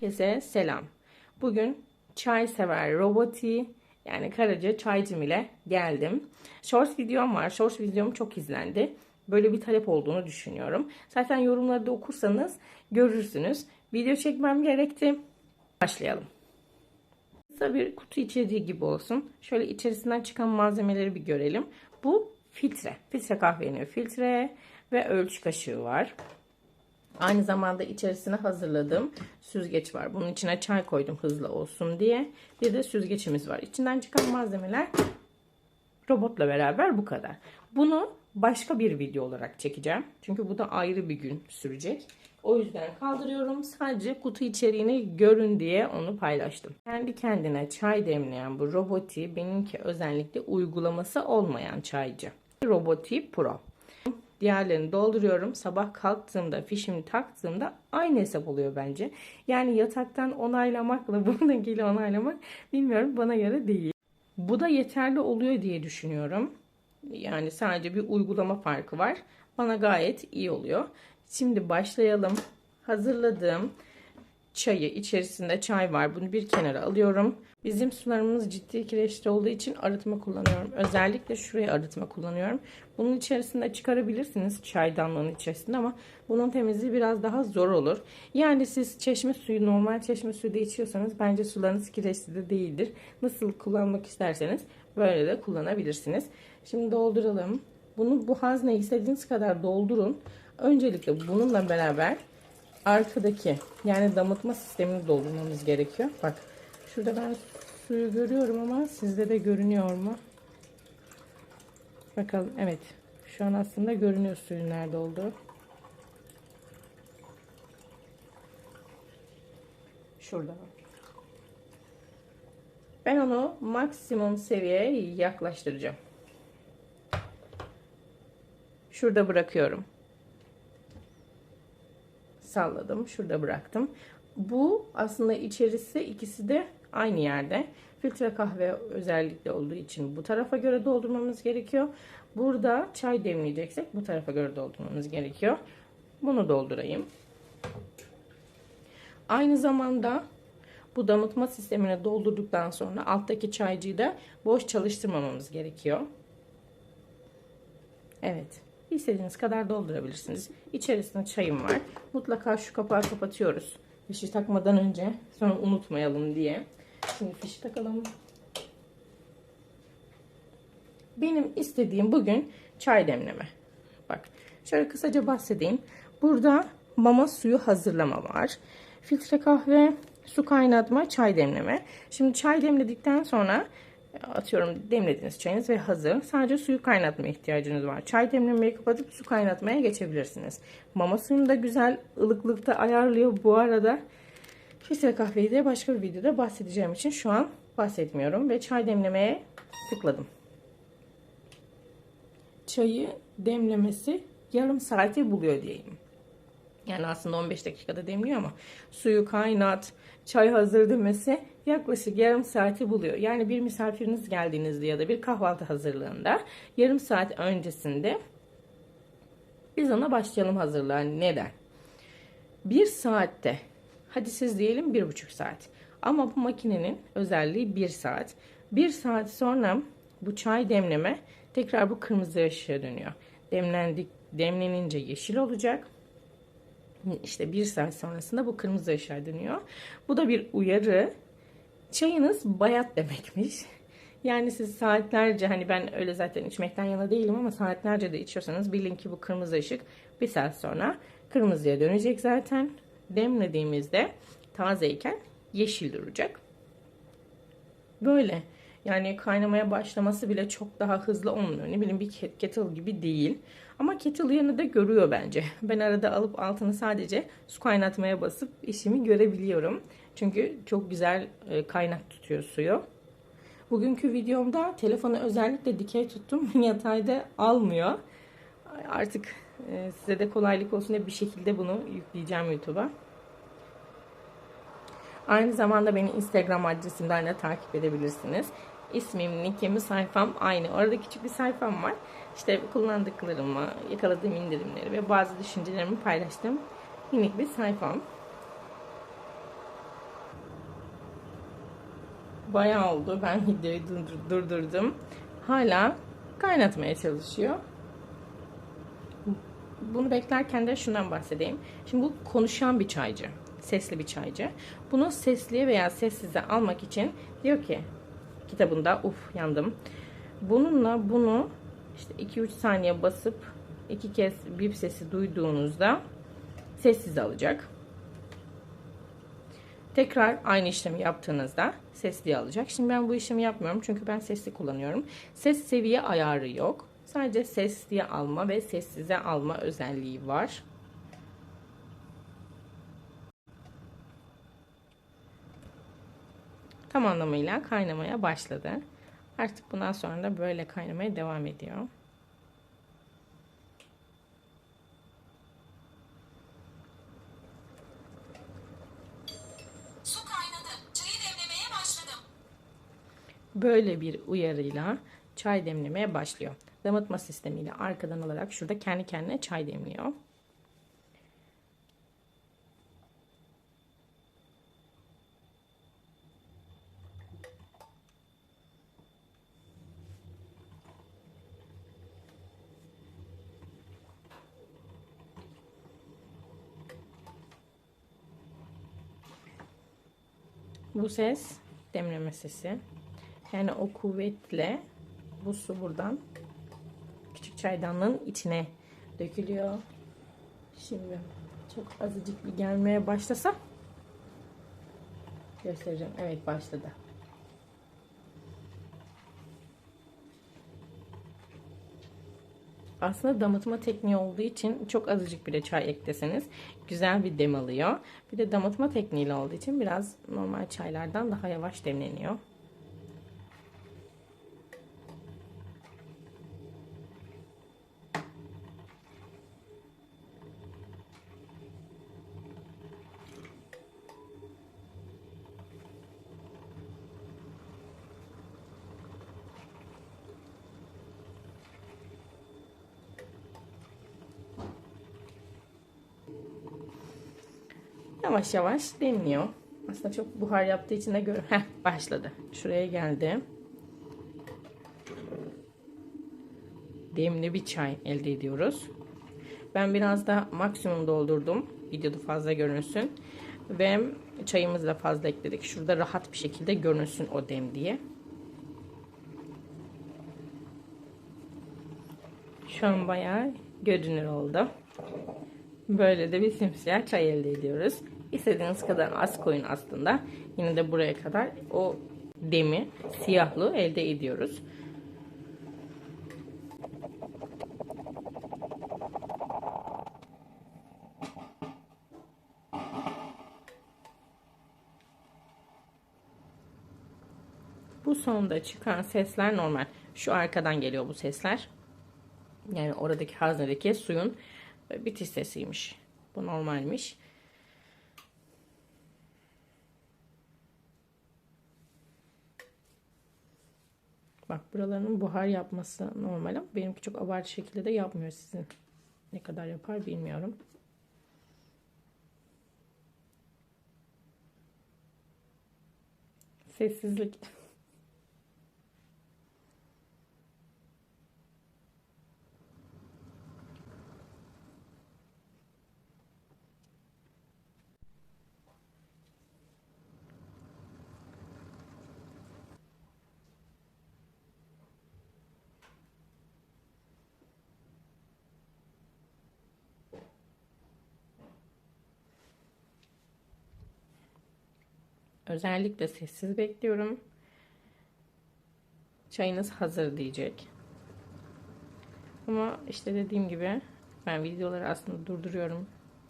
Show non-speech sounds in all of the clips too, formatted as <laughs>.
Herkese selam. Bugün çay sever roboti yani Karaca Çaycım ile geldim. Shorts videom var. Shorts videom çok izlendi. Böyle bir talep olduğunu düşünüyorum. Zaten yorumları da okursanız görürsünüz. Video çekmem gerekti. Başlayalım. Kısa bir kutu içeriği gibi olsun. Şöyle içerisinden çıkan malzemeleri bir görelim. Bu filtre. Filtre kahvenin filtre ve ölçü kaşığı var. Aynı zamanda içerisine hazırladığım süzgeç var. Bunun içine çay koydum hızlı olsun diye. Bir de süzgeçimiz var. İçinden çıkan malzemeler robotla beraber bu kadar. Bunu başka bir video olarak çekeceğim. Çünkü bu da ayrı bir gün sürecek. O yüzden kaldırıyorum. Sadece kutu içeriğini görün diye onu paylaştım. Kendi kendine çay demleyen bu roboti benimki özellikle uygulaması olmayan çaycı. Roboti Pro. Diğerlerini dolduruyorum. Sabah kalktığımda fişimi taktığımda aynı hesap oluyor bence. Yani yataktan onaylamakla <laughs> buradaki onaylamak bilmiyorum bana göre değil. Bu da yeterli oluyor diye düşünüyorum. Yani sadece bir uygulama farkı var. Bana gayet iyi oluyor. Şimdi başlayalım. Hazırladığım çayı içerisinde çay var. Bunu bir kenara alıyorum. Bizim sularımız ciddi kireçli olduğu için arıtma kullanıyorum. Özellikle şuraya arıtma kullanıyorum. Bunun içerisinde çıkarabilirsiniz çaydanlığın içerisinde ama bunun temizliği biraz daha zor olur. Yani siz çeşme suyu normal çeşme suyu da içiyorsanız bence sularınız kireçli de değildir. Nasıl kullanmak isterseniz böyle de kullanabilirsiniz. Şimdi dolduralım. Bunu bu hazneyi istediğiniz kadar doldurun. Öncelikle bununla beraber arkadaki yani damıtma sistemini doldurmamız gerekiyor. Bak şurada ben suyu görüyorum ama sizde de görünüyor mu? Bakalım evet şu an aslında görünüyor suyun nerede olduğu. Şurada. Ben onu maksimum seviyeye yaklaştıracağım. Şurada bırakıyorum salladım. Şurada bıraktım. Bu aslında içerisi ikisi de aynı yerde. Filtre kahve özellikle olduğu için bu tarafa göre doldurmamız gerekiyor. Burada çay demleyeceksek bu tarafa göre doldurmamız gerekiyor. Bunu doldurayım. Aynı zamanda bu damıtma sistemine doldurduktan sonra alttaki çaycıyı da boş çalıştırmamamız gerekiyor. Evet. İstediğiniz kadar doldurabilirsiniz. İçerisinde çayım var. Mutlaka şu kapağı kapatıyoruz. Fişi takmadan önce sonra unutmayalım diye. Şimdi fişi takalım. Benim istediğim bugün çay demleme. Bak şöyle kısaca bahsedeyim. Burada mama suyu hazırlama var. Filtre kahve, su kaynatma, çay demleme. Şimdi çay demledikten sonra atıyorum demlediğiniz çayınız ve hazır. Sadece suyu kaynatma ihtiyacınız var. Çay demlemeyi kapatıp su kaynatmaya geçebilirsiniz. Mama suyunu da güzel ılıklıkta ayarlıyor. Bu arada filtre kahveyi de başka bir videoda bahsedeceğim için şu an bahsetmiyorum. Ve çay demlemeye tıkladım. Çayı demlemesi yarım saati buluyor diyeyim. Yani aslında 15 dakikada demliyor ama suyu kaynat, çay hazır demesi yaklaşık yarım saati buluyor. Yani bir misafiriniz geldiğinizde ya da bir kahvaltı hazırlığında yarım saat öncesinde biz ona başlayalım hazırlığa. Neden? Bir saatte hadi siz diyelim bir buçuk saat ama bu makinenin özelliği bir saat. Bir saat sonra bu çay demleme tekrar bu kırmızı ışığa dönüyor. Demlendik, demlenince yeşil olacak işte bir saat sonrasında bu kırmızı ışığa dönüyor. Bu da bir uyarı. Çayınız bayat demekmiş. Yani siz saatlerce hani ben öyle zaten içmekten yana değilim ama saatlerce de içiyorsanız bilin ki bu kırmızı ışık bir saat sonra kırmızıya dönecek zaten. Demlediğimizde tazeyken yeşil duracak. Böyle. Yani kaynamaya başlaması bile çok daha hızlı olmuyor. Ne bileyim bir kettle gibi değil. Ama kettle yanı da görüyor bence. Ben arada alıp altını sadece su kaynatmaya basıp işimi görebiliyorum. Çünkü çok güzel e, kaynak tutuyor suyu. Bugünkü videomda telefonu özellikle dikey tuttum. <laughs> Yatayda almıyor. Artık e, size de kolaylık olsun diye bir şekilde bunu yükleyeceğim YouTube'a. Aynı zamanda beni Instagram adresimden de takip edebilirsiniz. İsmim, nickim, sayfam aynı. Orada küçük bir sayfam var. İşte kullandıklarımı, yakaladığım indirimleri ve bazı düşüncelerimi paylaştığım minik bir sayfam. Bayağı oldu. Ben <laughs> videoyu durdur- durdurdum. Hala kaynatmaya çalışıyor. Bunu beklerken de şundan bahsedeyim. Şimdi bu konuşan bir çaycı. Sesli bir çaycı. Bunu sesliye veya sessize almak için diyor ki kitabında uf yandım. Bununla bunu işte 2-3 saniye basıp iki kez bip sesi duyduğunuzda sessiz alacak. Tekrar aynı işlemi yaptığınızda sesli alacak. Şimdi ben bu işlemi yapmıyorum çünkü ben sesli kullanıyorum. Ses seviye ayarı yok. Sadece sesliye alma ve sessize alma özelliği var. Tam anlamıyla kaynamaya başladı. Artık bundan sonra da böyle kaynamaya devam ediyor. Su kaynadı. Çayı demlemeye başladım. Böyle bir uyarıyla çay demlemeye başlıyor. Damıtma sistemiyle arkadan alarak şurada kendi kendine çay demliyor. Bu ses demleme sesi. Yani o kuvvetle bu su buradan küçük çaydanlığın içine dökülüyor. Şimdi çok azıcık bir gelmeye başlasa göstereceğim. Evet başladı. Aslında damıtma tekniği olduğu için çok azıcık bile çay ekleseniz güzel bir dem alıyor. Bir de damıtma tekniğiyle olduğu için biraz normal çaylardan daha yavaş demleniyor. Yavaş yavaş demliyor. Aslında çok buhar yaptığı için de gör. Heh, başladı. Şuraya geldi. Demli bir çay elde ediyoruz. Ben biraz da maksimum doldurdum. Videoda fazla görünsün. Ve çayımızı da fazla ekledik. Şurada rahat bir şekilde görünsün o dem diye. Şu an bayağı görünür oldu. Böyle de bir simsiyah çay elde ediyoruz. İstediğiniz kadar az koyun aslında. Yine de buraya kadar o demi siyahlı elde ediyoruz. Bu sonda çıkan sesler normal. Şu arkadan geliyor bu sesler. Yani oradaki haznedeki suyun bitiş sesiymiş. Bu normalmiş. Bak buralarının buhar yapması normal ama benimki çok abartı şekilde de yapmıyor sizin. Ne kadar yapar bilmiyorum. Sessizlik. Özellikle sessiz bekliyorum. Çayınız hazır diyecek. Ama işte dediğim gibi ben videoları aslında durduruyorum,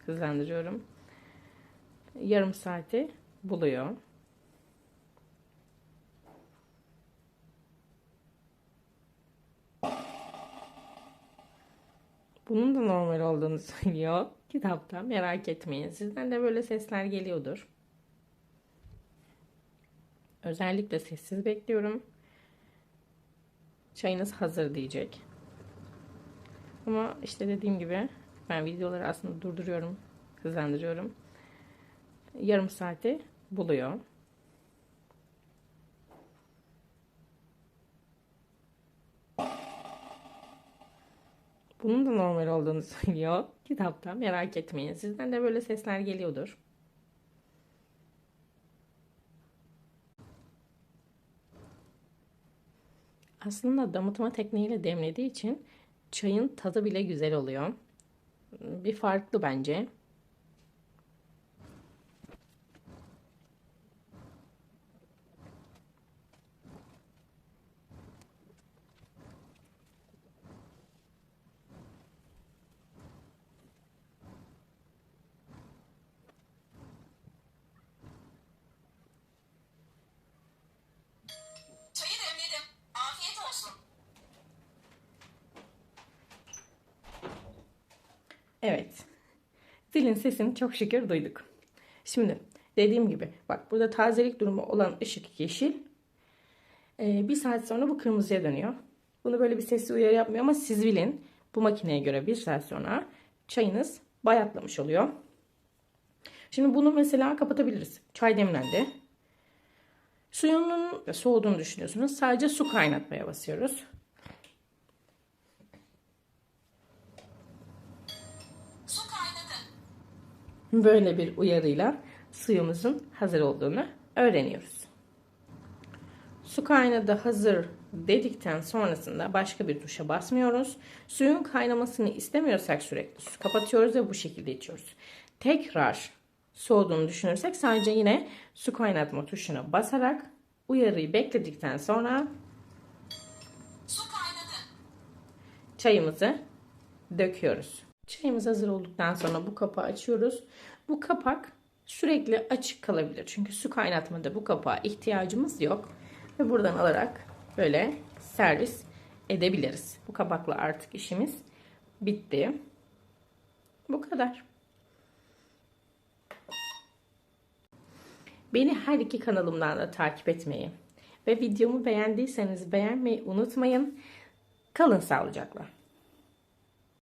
hızlandırıyorum. Yarım saati buluyor. Bunun da normal olduğunu <laughs> söylüyor kitapta. Merak etmeyin. Sizden de böyle sesler geliyordur. Özellikle sessiz bekliyorum. Çayınız hazır diyecek. Ama işte dediğim gibi ben videoları aslında durduruyorum, hızlandırıyorum. Yarım saati buluyor. Bunun da normal olduğunu <laughs> söylüyor kitapta. Merak etmeyin. Sizden de böyle sesler geliyordur. Aslında damıtma tekniğiyle demlediği için çayın tadı bile güzel oluyor. Bir farklı bence. Çayı demledim. Afiyet olsun. Evet. Zilin sesini çok şükür duyduk. Şimdi dediğim gibi bak burada tazelik durumu olan ışık yeşil. Ee, bir saat sonra bu kırmızıya dönüyor. Bunu böyle bir sesli uyarı yapmıyor ama siz bilin bu makineye göre bir saat sonra çayınız bayatlamış oluyor. Şimdi bunu mesela kapatabiliriz. Çay demlendi. Suyunun soğuduğunu düşünüyorsunuz. Sadece su kaynatmaya basıyoruz. Su kaynadı. Böyle bir uyarıyla suyumuzun hazır olduğunu öğreniyoruz. Su kaynadı hazır dedikten sonrasında başka bir tuşa basmıyoruz. Suyun kaynamasını istemiyorsak sürekli su kapatıyoruz ve bu şekilde içiyoruz. Tekrar soğuduğunu düşünürsek sadece yine su kaynatma tuşuna basarak uyarıyı bekledikten sonra Su kaynadı. çayımızı döküyoruz. Çayımız hazır olduktan sonra bu kapağı açıyoruz. Bu kapak sürekli açık kalabilir. Çünkü su kaynatmada bu kapağa ihtiyacımız yok. Ve buradan alarak böyle servis edebiliriz. Bu kapakla artık işimiz bitti. Bu kadar. Beni her iki kanalımdan da takip etmeyi ve videomu beğendiyseniz beğenmeyi unutmayın. Kalın sağlıcakla.